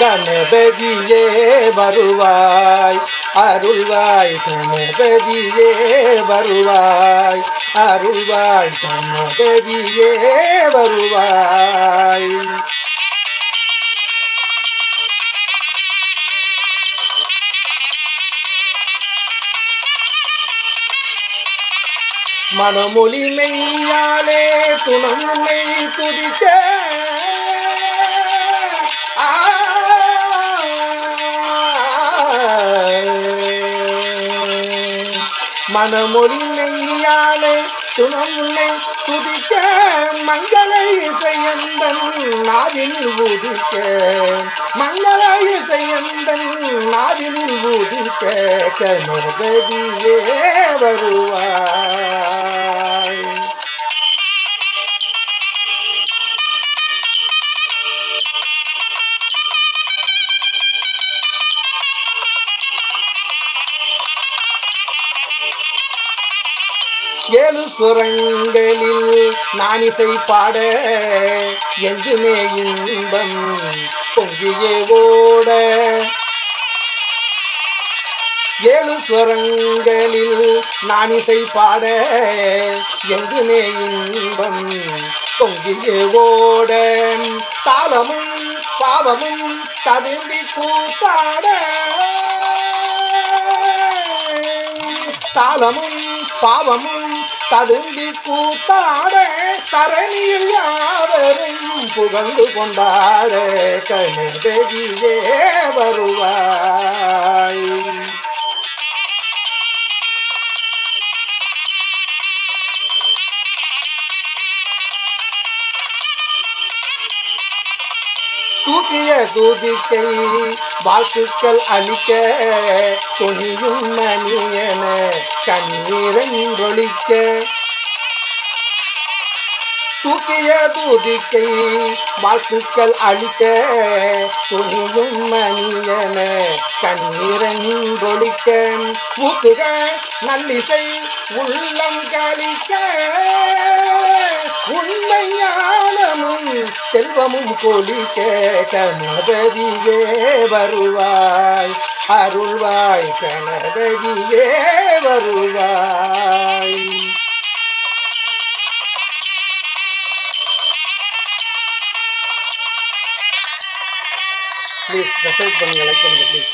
கணபதியே வருவாய். அருள்வாய் கணபதியே வருவாய். அருள்வாய் கணபதியே வருவாய். மனமொழி மெய்யாலே துணை துதிக்க மனமொழி மெய்யாலே துணை துதிக்க மங்கள இசையந்தன் நாவில் ஊதிக்க மங்கள இசையந்தன் நாவில் ஊதிக்க கணபதியே வருவார். ஏழு சுரங்களில் நான் இசை பாட எங்குமே இன்பம் பொங்கியே ஓட. ஏழு சுரங்களில் நான் இசை பாட எங்குமே இன்பம் பொங்கியே ஓட. தாளமும் பாவமும் ததும்பி கூத்தாட. தாளமும் பாவமும் ததும்பி கூத்தாட தரணியில் யாவரும் புகழ்ந்து கொண்டாட கணபதியே வருவாய். தூக்கிய தூதிக்கை வாழ்த்துக்கள் அளிக்க துணியும் மணியன கண்ணீரொழிக்க தூக்கிய தூதிக்கை வாழ்த்துக்கள் அளிக்க துணியும் மணியன கண்ணீரொழிக்க ஊத்துக நல்லிசை உள்ளம் கழிக்க. ஞானமும் செல்வமும் கொலிக்க கணபதியே வருவாய். அருள்வாய் கணபதியே வருவாய். ப்ளீஸ் சப்ஸ்கிரைப் பண்ணுங்க லைக் பண்ணுங்க ப்ளீஸ்